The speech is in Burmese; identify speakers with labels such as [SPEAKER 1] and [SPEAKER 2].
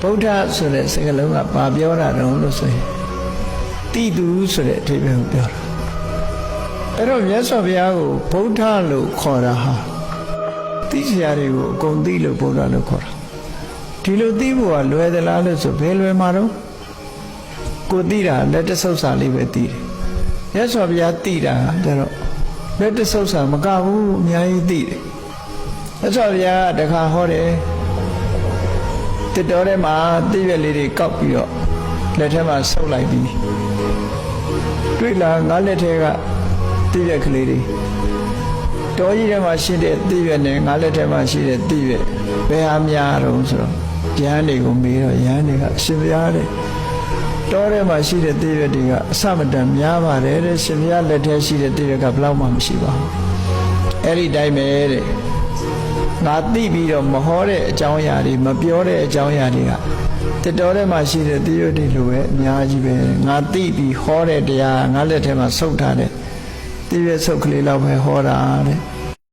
[SPEAKER 1] ဗုဒ္ဓဆိုတဲ့စကားလုံးကဘာပြောတာတုံးလို့ဆိုရင်တိတူဆိုတဲ့အဓိပ္ပာယ်ကိုပြောတာအဲ့တော့မြတ်စွာဘုရားကိုဗုဒ္ဓလို့ခေါ်တာဟာသိစရာတွေကိုအကုန်သိလို့ဗုဒ္ဓလို့ခေါ်တာဒီလိုသိဖို့ကလွယ်သလားလို့ဆိုဘယ်လွယ်မှာတော့ကိုသိတာလက်တဆုပ်စာလေးပဲသိတယ်မြတ်စွာဘုရားသိတာကျတော့လက်တဆုပ်စာမကဘူးအများကြီးသိတယ်မြတ်စွာဘုရားကတခါဟောတယ် တစ်တော်ထဲမှာတိရွက်လေးတွေကောက်ပြီးတော့လက်ထဲမှာဆုပ်လိုက်ပြီးတွေ့လာငါလက်ထဲကတိရွက်ကလေးတွေတော်ကြီးထဲမှာရှိတဲ့တိရွက်နဲ့ငါလက်ထဲမှာရှိတဲ့တိရွက်ဘယ်ဟာများတော့ဆိုတော့ရဟန်းတွေကိုမေးတော့ရဟန်းတွေကအရှင်ဘုရားတဲ့တော်ထဲမှာရှိတဲ့တိရွက်တွေကအစမတန်များပါတယ်တဲ့ရှင်ဘုရားလက်ထဲရှိတဲ့တိရွက်ကဘယ်လောက်မှမရှိပါဘူးအဲ့ဒီတိုင်းပဲတဲ့ ငါသိပြီးတော့မဟောတဲ့အကြောင်းအရာတွေမပြောတဲ့အကြောင်းအရာတွေကတတော်ထဲမှာရှိတဲ့တိရွက်တွေလိုပဲအများကြီးပဲငါသိပြီးဟောတဲ့တရားငါလက်ထဲမှာဆုပ်ထားတဲ့တိရွက်ဆုပ်ကလေးလောက်ပဲဟောတာတဲ့